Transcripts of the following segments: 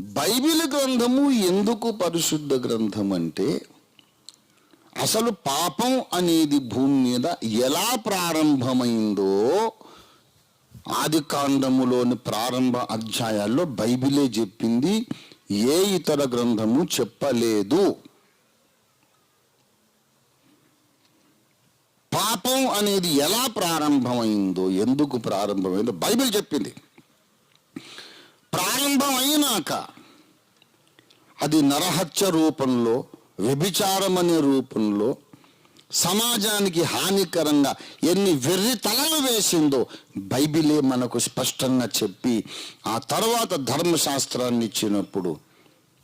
Bible గ్రంథము ఎందుకు పరిశుద్ధ గ్రంథం అంటే అసలు పాపం అనేది భూమి మీద ఎలా ప్రారంభమైందో ఆది కాండములోని ప్రారంభ అధ్యాయాల్లో బైబిలే చెప్పింది ఏ ఇతర గ్రంథము చెప్పలేదు. పాపం అనేది ఎలా ప్రారంభమైందో ఎందుకు ప్రారంభమైందో బైబిల్ చెప్పింది. అయినాక అది నరహత్య రూపంలో వ్యభిచారం అనే రూపంలో సమాజానికి హానికరంగా ఎన్ని వెర్రి తలలు వేసిందో బైబిలే మనకు స్పష్టంగా చెప్పి ఆ తర్వాత ధర్మశాస్త్రాన్ని ఇచ్చినప్పుడు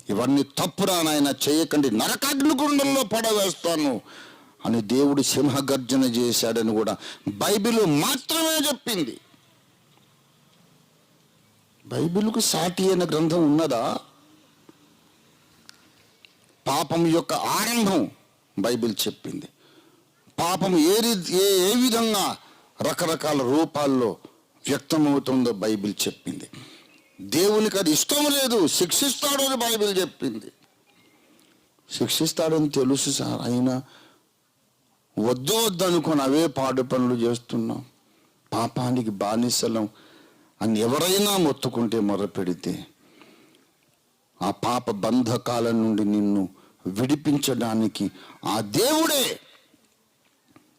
ఇవన్నీ తప్పురా నాయన చేయకండి నరకాగ్నిగుండంలో పడవేస్తాను అని దేవుడు సింహగర్జన చేశాడని కూడా బైబిల్ మాత్రమే చెప్పింది. బైబిల్కు సాటి అయిన గ్రంథం ఉన్నదా? పాపం యొక్క ఆరంభం బైబిల్ చెప్పింది. పాపం ఏ ఏ ఏ విధంగా రకరకాల రూపాల్లో వ్యక్తమవుతుందో బైబిల్ చెప్పింది. దేవునికి అది ఇష్టం లేదు శిక్షిస్తాడు అని బైబిల్ చెప్పింది. శిక్షిస్తాడని తెలుసు సార్ అయినా వద్దు వద్దనుకొని అవే పాడు పనులు చేస్తున్నాం. పాపానికి బానిసలం అని ఎవరైనా మొత్తుకుంటే మొరపెడితే ఆ పాప బంధకాల నుండి నిన్ను విడిపించడానికి ఆ దేవుడే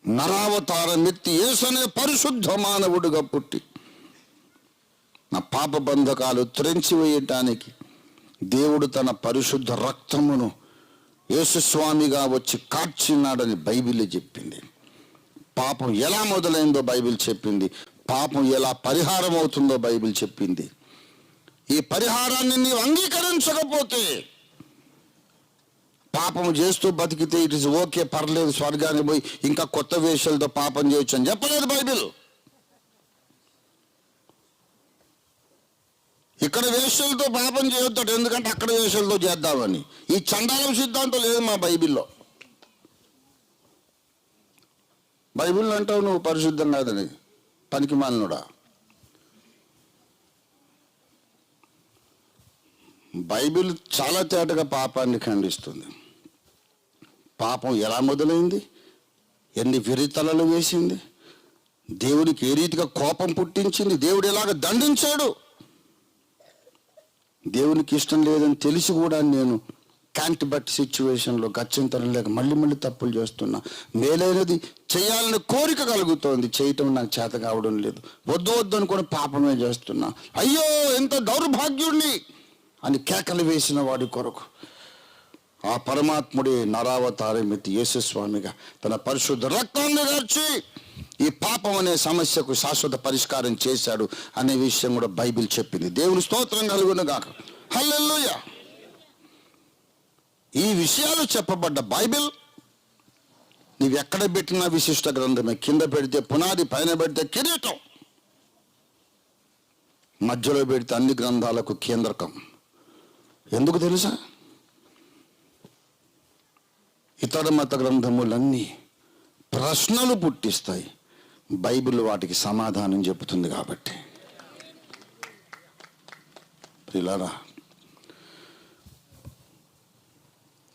నరావతారమెత్తి ఏసనే పరిశుద్ధ మానవుడుగా పుట్టి నా పాప బంధకాలు త్రెంచివేయటానికి దేవుడు తన పరిశుద్ధ రక్తమును యేసుస్వామిగా వచ్చి కార్చినాడని బైబిల్ చెప్పింది. పాపం ఎలా మొదలైందో బైబిల్ చెప్పింది. పాపం ఎలా పరిహారం అవుతుందో బైబిల్ చెప్పింది. ఈ పరిహారాన్ని నీవు అంగీకరించకపోతే పాపం చేస్తూ బతికితే ఇట్ ఇస్ ఓకే పర్లేదు స్వర్గానికి పోయి ఇంకా కొత్త వేషాలతో పాపం చేయొచ్చు అని చెప్పలేదు బైబిల్. ఇక్కడ వేషాలతో పాపం చేయొద్దు ఎందుకంటే అక్కడ వేషాలతో చేద్దామని. ఈ చండాలం సిద్ధాంతం లేదు మా బైబిల్లో. బైబిల్ అంటావు నువ్వు పరిశుద్ధం కాదని. పనికి మాలినుడా? బైబిల్ చాలా తేటగా పాపాన్ని ఖండిస్తుంది. పాపం ఎలా మొదలైంది? ఎన్ని విరితలలు వేసింది? దేవుడికి ఏ రీతిగా కోపం పుట్టించింది? దేవుడు ఎలాగ దండించాడు? దేవునికి ఇష్టం లేదని తెలిసి కూడా నేను క్యాంట్ బట్ సిచ్యువేషన్లో గచ్చంతరం లేక మళ్ళీ మళ్ళీ తప్పులు చేస్తున్నా మేలైనది చేయాలని కోరిక కలుగుతోంది. చేయటం నాకు చేత కావడం లేదు. వద్దు వద్దు అనుకుని పాపమే చేస్తున్నా. అయ్యో ఎంత దౌర్భాగ్యుణ్ణి! అని కేకలు వేసిన వాడి కొరకు. ఆ పరమాత్ముడే నరావతారమితి యేసుస్వామిగా తన పరిశుద్ధ రక్తాన్ని గార్చి ఈ పాపం అనే సమస్యకు శాశ్వత పరిష్కారం చేశాడు అనే విషయం కూడా బైబిల్ చెప్పింది. దేవుని స్తోత్రం కలుగును గాక ఈ విషయాలు చెప్పబడ్డ బైబిల్ నీవు ఎక్కడ పెట్టినా విశిష్ట గ్రంథమే. కింద పెడితే పునాది పైన పెడితే కిరీటం. మధ్యలో పెడితే అన్ని గ్రంథాలకు కేంద్రకం. ఎందుకు తెలుసా? ఇతర మత గ్రంథములన్నీ ప్రశ్నలు పుట్టిస్తాయి. బైబిల్ వాటికి సమాధానం చెబుతుంది కాబట్టి. ప్రియులారా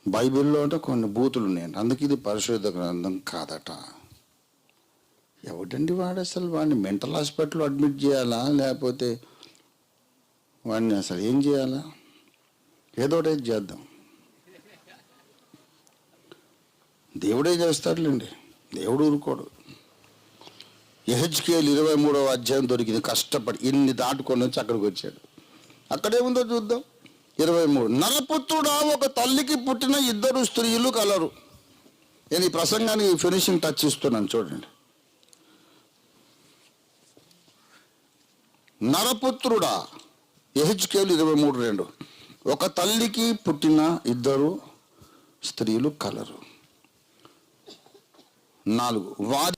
బైబిల్లో అంటే కొన్ని బూతులు ఉన్నాయండి అందుకే ఇది పరిశుద్ధ గ్రంథం కాదట. ఎవడండి వాడు అసలు? వాడిని మెంటల్ హాస్పిటల్లో అడ్మిట్ చేయాలా? లేకపోతే వాడిని అసలు ఏం చేయాలా? ఏదో ఒకటి చేద్దాం. దేవుడే చేస్తాడులేండి. దేవుడు ఊరుకోడు. ఎహెచ్కేల్ ఇరవై మూడవ అధ్యాయం దొరికింది. కష్టపడి ఇన్ని దాటుకొని వచ్చి అక్కడికి వచ్చాడు. అక్కడేముందో చూద్దాం. ఇరవై మూడు. నరపుత్రుడా ఒక తల్లికి పుట్టిన ఇద్దరు స్త్రీలు కలరు. నేను ఈ ప్రసంగానికి ఫినిషింగ్ టచ్ ఇస్తున్నాను చూడండి. నరపుత్రుడా ఎహెచ్కేలు ఇరవై మూడు రెండు. ఒక తల్లికి పుట్టిన ఇద్దరు స్త్రీలు కలరు. నాలుగు. వారి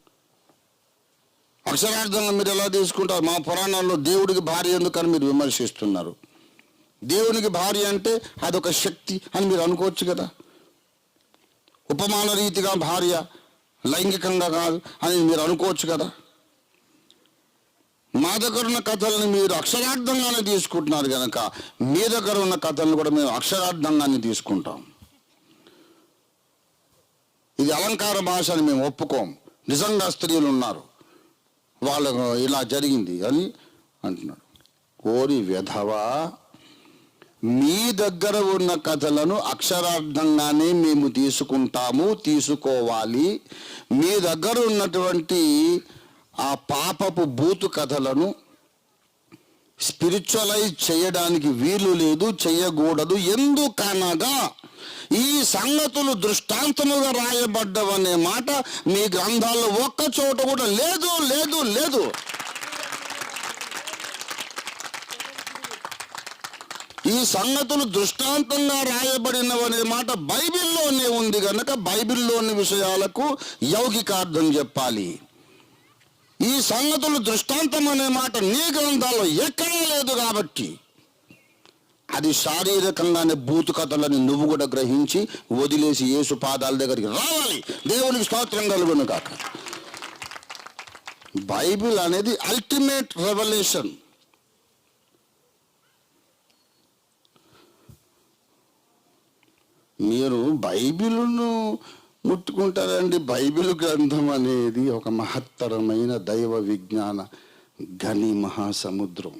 అక్షరార్థంలో మీరు ఎలా తీసుకుంటారు? మా పురాణాల్లో దేవుడికి భార్య ఎందుకని మీరు విమర్శిస్తున్నారు? దేవునికి భార్య అంటే అదొక శక్తి అని మీరు అనుకోవచ్చు కదా. ఉపమాన రీతిగా భార్య లైంగికంగా కాదు అని మీరు అనుకోవచ్చు కదా. మా దగ్గర ఉన్న కథలను మీరు అక్షరార్థంగానే తీసుకుంటున్నారు కనుక మీ దగ్గర ఉన్న కథలను కూడా మేము అక్షరార్థంగానే తీసుకుంటాం. ఇది అలంకార భాష అని మేము ఒప్పుకోం. నిజంగా స్త్రీలు ఉన్నారు. వాళ్ళకు ఇలా జరిగింది అని అంటున్నాడు. ఓరి వ్యధవా మీ దగ్గర ఉన్న కథలను అక్షరార్థంగానే మేము తీసుకుంటాము తీసుకోవాలి. మీ దగ్గర ఉన్నటువంటి ఆ పాపపు బూతు కథలను స్పిరిచువలైజ్ చేయడానికి వీలు లేదు చేయకూడదు. ఎందుకనగా ఈ సంగతులు దృష్టాంతముగా రాయబడ్డవనే మాట మీ గ్రంథాల్లో ఒక్క చోట కూడా లేదు లేదు లేదు. సంగతులు దృష్టాంతంగా రాయబడినవనే మాట బైబిల్లోనే ఉంది కనుక బైబిల్లోని విషయాలకు యౌగికార్థం చెప్పాలి. ఈ సంగతులు దృష్టాంతం అనే మాట నీ గ్రంథాల్లో ఎక్కడా లేదు కాబట్టి. అది శారీరకంగానే బూతు కథలని నువ్వు కూడా గ్రహించి వదిలేసి యేసు పాదాల దగ్గరికి రావాలి. దేవునికి స్తోత్రం కలుగును కాక బైబిల్ అనేది అల్టిమేట్ రెవల్యూషన్. మీరు బైబిల్ను ముట్టుకుంటారండి. బైబిల్ గ్రంథం అనేది ఒక మహత్తరమైన దైవ విజ్ఞాన గని మహాసముద్రం.